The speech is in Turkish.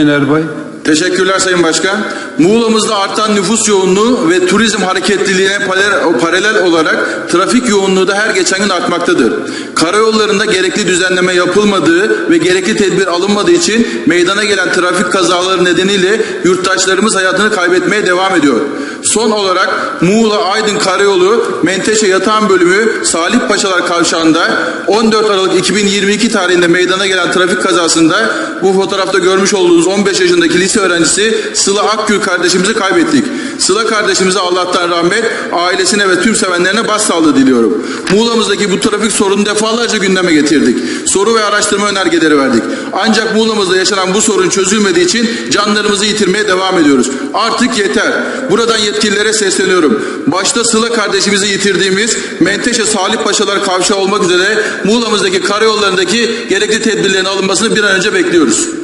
Sayın Erbay. Teşekkürler Sayın Başkan. Muğla'mızda artan nüfus yoğunluğu ve turizm hareketliliğine paralel olarak trafik yoğunluğu da her geçen gün artmaktadır. Karayollarında gerekli düzenleme yapılmadığı ve gerekli tedbir alınmadığı için meydana gelen trafik kazaları nedeniyle yurttaşlarımız hayatını kaybetmeye devam ediyor. Son olarak Muğla Aydın Karayolu Menteşe Yatağan Bölümü Salih Paşalar Kavşağı'nda 14 Aralık 2022 tarihinde meydana gelen trafik kazasında bu fotoğrafta görmüş olduğunuz 15 yaşındaki lise öğrencisi Sıla Akgül kardeşimizi kaybettik. Sıla kardeşimize Allah'tan rahmet, ailesine ve tüm sevenlerine başsağlığı diliyorum. Muğla'mızdaki bu trafik sorununu defalarca gündeme getirdik. Soru ve araştırma önergeleri verdik. Ancak Muğla'mızda yaşanan bu sorun çözülmediği için canlarımızı yitirmeye devam ediyoruz. Artık yeter. Buradan yetkililere sesleniyorum. Başta Sıla kardeşimizi yitirdiğimiz Menteşe Salih Paşalar kavşağı olmak üzere Muğla'mızdaki karayollarındaki gerekli tedbirlerin alınmasını bir an önce bekliyoruz.